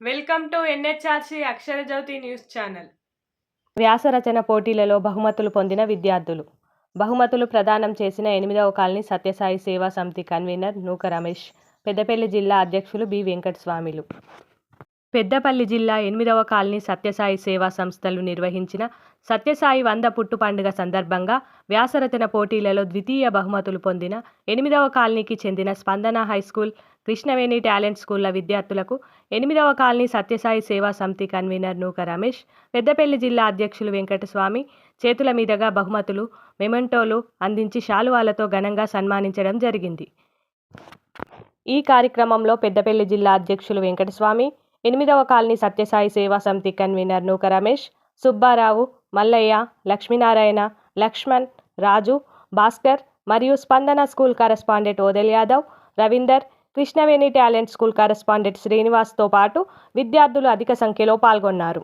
Welcome to NHRC Akshara Jyothi news channel. వ్యాసరచన పోటీలలో బహుమతులు పొందిన విద్యార్థులు. బహుమతులు ప్రదానం చేసిన ఎనిమిదవ కాలనీ సత్యసాయి సేవా సమితి కన్వీనర్ నూక రమేష్ పెద్దపల్లి జిల్లా అధ్యక్షులు బి వెంకటస్వామిలు. పెద్దపల్లి జిల్లా ఎనిమిదవ కాలనీ సత్యసాయి సేవా సంస్థలు నిర్వహించిన సత్యసాయి వంద పుట్టు పండుగ సందర్భంగా వ్యాసరచన పోటీలలో ద్వితీయ బహుమతులు పొందిన ఎనిమిదవ కాలనీకి చెందిన స్పందన హై స్కూల్ కృష్ణవేణి టాలెంట్ స్కూళ్ళ విద్యార్థులకు ఎనిమిదవ కాలనీ సత్యసాయి సేవా సమితి కన్వీనర్ నూక రమేష్ పెద్దపల్లి జిల్లా అధ్యక్షులు వెంకటస్వామి చేతుల మీదుగా బహుమతులు మెమెంటోలు అందించి శాలువాలతో ఘనంగా సన్మానించడం జరిగింది. ఈ కార్యక్రమంలో పెద్దపల్లి జిల్లా అధ్యక్షులు వెంకటస్వామి ఎనిమిదవ కాలనీ సత్యసాయి సేవా సమితి కన్వీనర్ నూక రమేష్ సుబ్బారావు మల్లయ్య లక్ష్మీనారాయణ లక్ష్మణ్ రాజు భాస్కర్ మరియు Spandana school correspondent Odel Yadav Ravinder Krishnaveni talent school correspondent శ్రీనివాస్తో పాటు విద్యార్థులు అధిక సంఖ్యలో పాల్గొన్నారు.